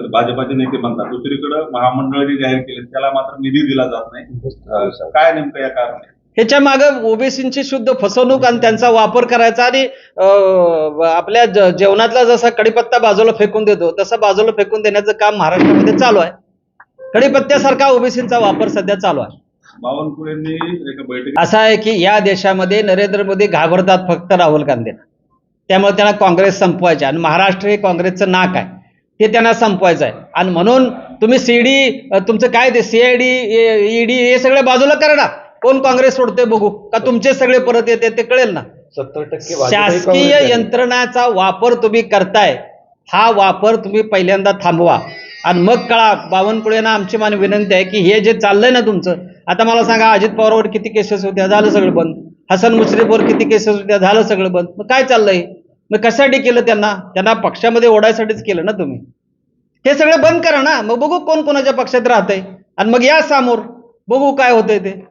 तर भाजपाचे नेते म्हणतात. दुसरीकडे महामंडळ जे जाहीर केले त्याला मात्र निधी दिला जात नाही. काय नेमकं या कारण ह्याच्या मागे ओबीसीची शुद्ध फसवणूक आणि त्यांचा वापर करायचा आणि आपल्या जेवणातला जसा कडीपत्ता बाजूला फेकून देतो तसा बाजूला फेकून देण्याचं काम महाराष्ट्रामध्ये चालू आहे. कडीपत्त्यासारखा ओबीसीचा वापर सध्या चालू आहे. बावनकुळेंनी बैठकीत असं आहे की या देशामध्ये नरेंद्र मोदी घाबरतात फक्त राहुल गांधींना. त्यामुळे त्यांना काँग्रेस संपवायचे आणि महाराष्ट्र हे काँग्रेसचं नाक आहे. ते त्यांना संपवायचं आहे. आणि म्हणून तुम्ही सीडी तुमचं काय ते सीआयडी ईडी हे सगळे बाजूला करा ना. कोण काँग्रेस सोडते बघू. का तुमचे सगळे परत येते ते कळेल ना. सत्तर टक्के शासकीय यंत्रणाचा वापर तुम्ही करताय हा वापर तुम्ही पहिल्यांदा थांबवा. आणि मग कळा बावनकुळेंना आमची मान विनंती आहे की हे जे चाललंय ना तुमचं आता मला सांगा अजित पवारवर किती केसेस होत्या झालं सगळं बंद. हसन मुश्रीफवर किती केसेस होत्या झालं सगळं बंद. मग काय चाललंय? मग कशासाठी केलं त्यांना? त्यांना पक्षामध्ये ओढायसाठीच केलं ना तुम्ही? हे सगळं बंद करा ना. मग बघू कोण कोणाच्या पक्षात राहतंय. आणि मग या समोर. बघू काय होतंय ते.